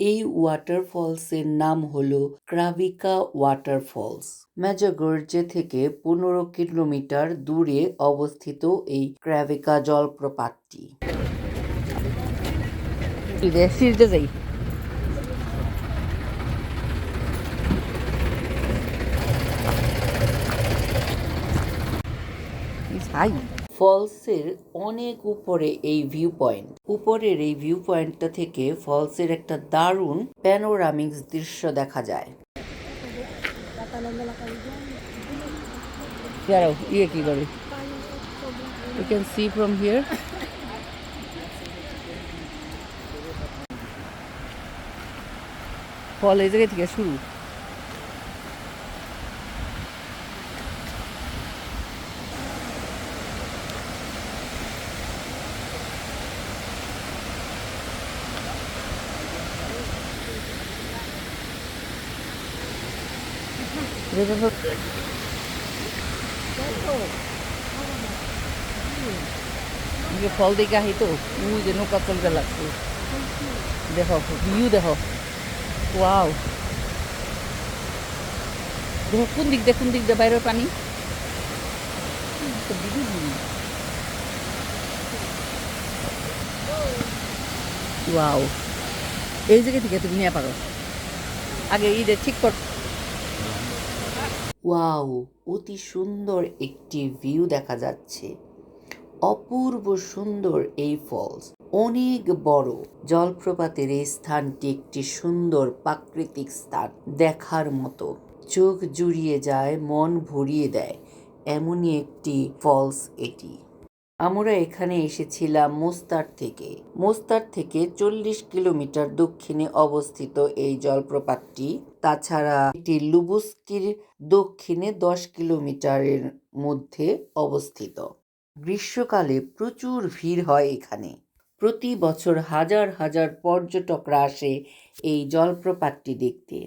এই ওয়াটারফলসের নাম হলো ক্রাভিকা ওয়াটারফলস ম্যাজাগর্জে থেকে পনেরো কিলোমিটার দূরে অবস্থিত এই ক্রাভিকা জলপ্রপাতটি। যাই ফলসের অনেক উপরে এই ভিউ পয়েন্ট উপরের এই ভিউ পয়েন্টটা থেকে ফলসের একটা দারুণ প্যানোরামিক্স দৃশ্য দেখা যায়। ইয়ে কি ক্যান সি ফ্রম হিয়ার ফল এই জায়গা থেকে শুরু। ये ফল দেখে আহি তো উই যে নৌকা চলতে লাগছে দেখো ভিউ দেখো ওয়াও দেখো কোন দিক দিয়ে কোন দিক দিয়ে বাইরের পানি ওয়াও এই জায়গা থেকে তুমি নিয়ে পারো আগে ঈদে ঠিক কর ওয়াও, অতি সুন্দর একটি ভিউ দেখা যাচ্ছে। অপূর্ব সুন্দর এই ফলস, অনেক বড়। জলপ্রপাতের এই স্থানটি একটি সুন্দর প্রাকৃতিক স্থান দেখার মতো। চোখ জুড়িয়ে যায়, মন ভরিয়ে দেয়, এমনই একটি ফলস এটি। আমরা এখানে এসেছিলাম মোস্তার থেকে। মোস্তার থেকে চল্লিশ কিলোমিটার দক্ষিণে অবস্থিত এই জলপ্রপাতটি। তাছাড়া এটি লুবুস্কির দক্ষিণে দশ কিলোমিটারের মধ্যে অবস্থিত। গ্রীষ্মকালে প্রচুর ভিড় হয় এখানে। প্রতি বছর হাজার হাজার পর্যটকরা আসে এই জলপ্রপাতটি দেখতে।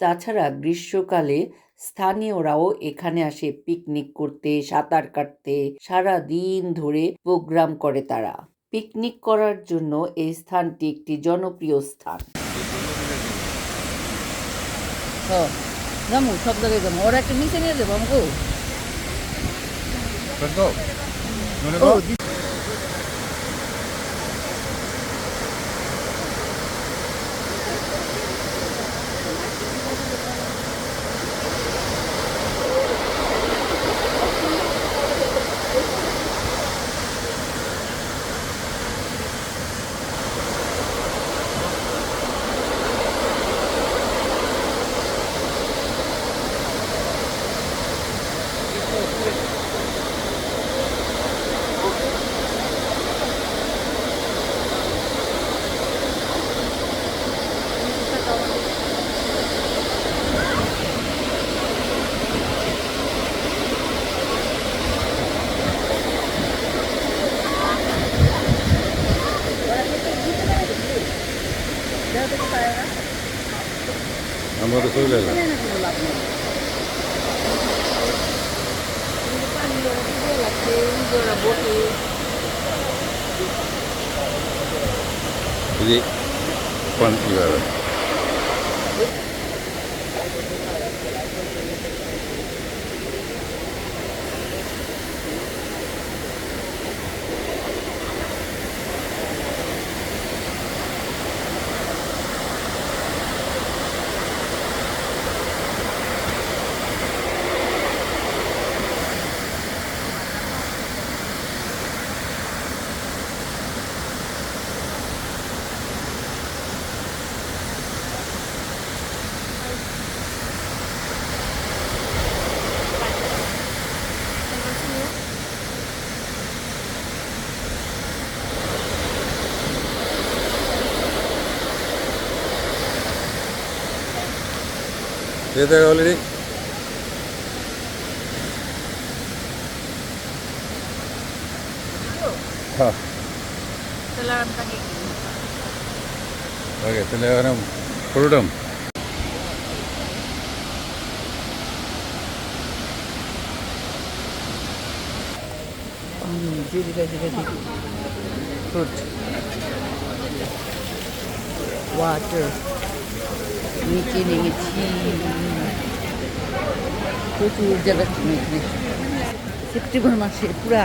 তাছাড়া গ্রীষ্মকালে স্থানীয়রাও এখানে আসে পিকনিক করতে সাঁতার কাটতে। সারা দিন ধরে প্রোগ্রাম করে তারা। পিকনিক করার জন্য এই স্থানটি একটি জনপ্রিয় স্থান। হ যাব সব জায়গায় যাব ওরা একটা নিচে নিয়ে যাব আমাকে আমরা তো চলে এলাম এই যে ഇത് ഓൾറെഡി ഓക്കെ തിലകനം പുഴുടം fruit, water, making a tea. প্রচুর জায়গা সেপ্টেম্বর মাসে পুরা।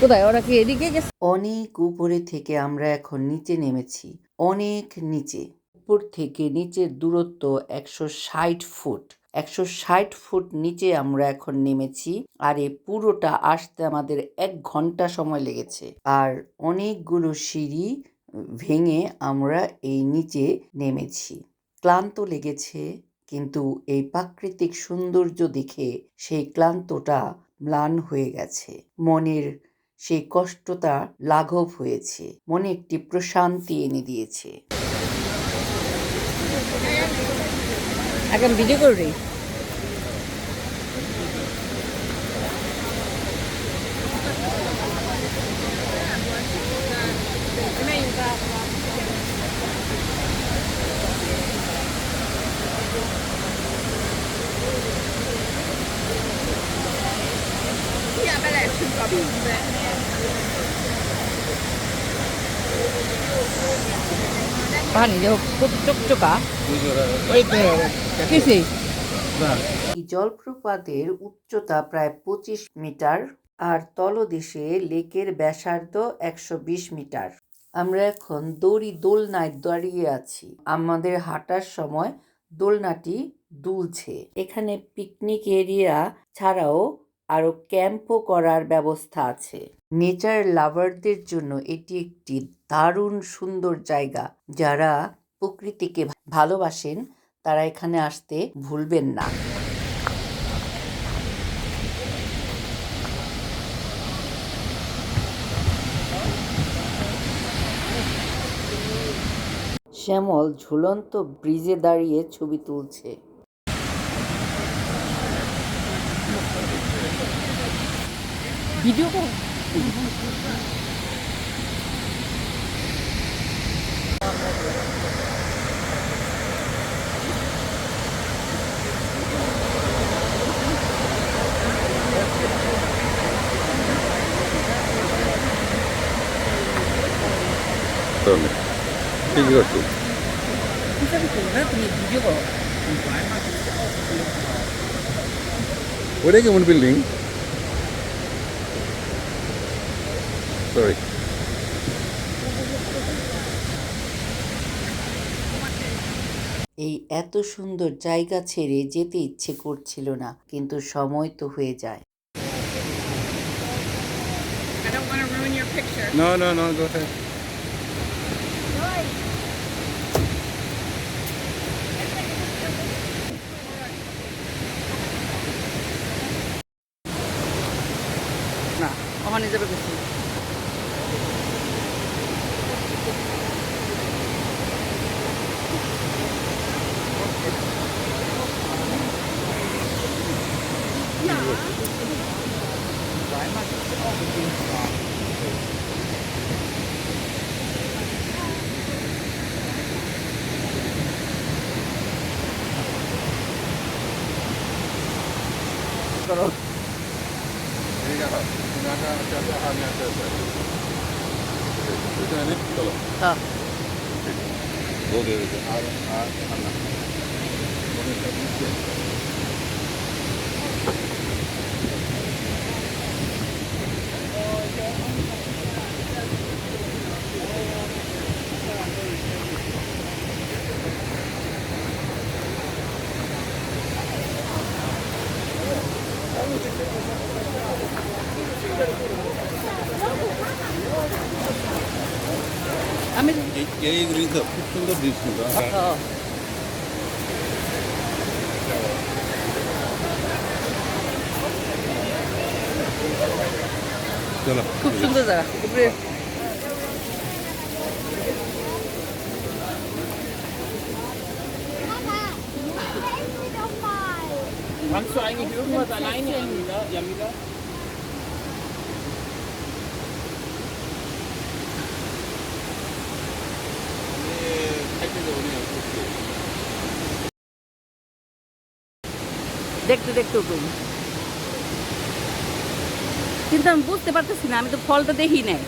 কোথায়? ওরা কি এদিকে গেছে? অনেক উপরে থেকে আমরা এখন নিচে নেমেছি। অনেক নিচে। উপর থেকে নিচের দূরত্ব একশো ষাট ফুট। একশো ষাট ফুট নিচে আমরা এখন নেমেছি আর এই পুরোটা আসতে আমাদের এক ঘণ্টা সময় লেগেছে। আর অনেকগুলো সিঁড়ি ভেঙে আমরা এই নিচে নেমেছি। ক্লান্ত লেগেছে। কিন্তু এই প্রাকৃতিক সৌন্দর্য দেখে সেই ক্লান্তটা ম্লান হয়ে গেছে। মনের সেই কষ্টটা লাঘব হয়েছে। মনে একটি প্রশান্তি এনে দিয়েছে। করে দিই। এই জলপ্রপাতের উচ্চতা প্রায় পঁচিশ মিটার আর তলদেশে লেকের ব্যাসার্ধ একশো বিশ মিটার। আমরা এখন দড়ি দোলনায় দাঁড়িয়ে আছি। আমাদের হাঁটার সময় দোলনাটি দুলছে। এখানে পিকনিক এরিয়া ছাড়াও আরও ক্যাম্পও করার ব্যবস্থা আছে। নেচার লাভারদের জন্য এটি একটি দারুণ সুন্দর জায়গা। যারা প্রকৃতিকে ভালোবাসেন, তারা এখানে আসতে ভুলবেন না। শ্যামল ঝুলন্ত ব্রিজে দাঁড়িয়ে ছবি তুলছে। ভিডিও কর তাহলে ঠিক আছে হিসাবে করো না তুমি ভিডিও করো ওটা কেমন বিল্ডিং সরি এই এত সুন্দর জায়গা ছেড়ে যেতে ইচ্ছে করছিল না কিন্তু সময় তো হয়ে যায় I don't want to ruin your picture. No, no, no, go ahead. না ওখানে যাবে কিছু করো চলো হ্যাঁ Go there. আর আর আন্না আমি এই এই ব্রিজ খুব সুন্দর ব্রিজ কিন্তু হ্যাঁ। হ্যাঁ। চলো খুব সুন্দর জায়গা উপরে Kannst du eigentlich irgendwas alleine, Jamila? Jamila? দেখতে দেখতে কিন্তু আমি বুঝতে পারতেছি না আমি তো ফলটা দেখি নাই।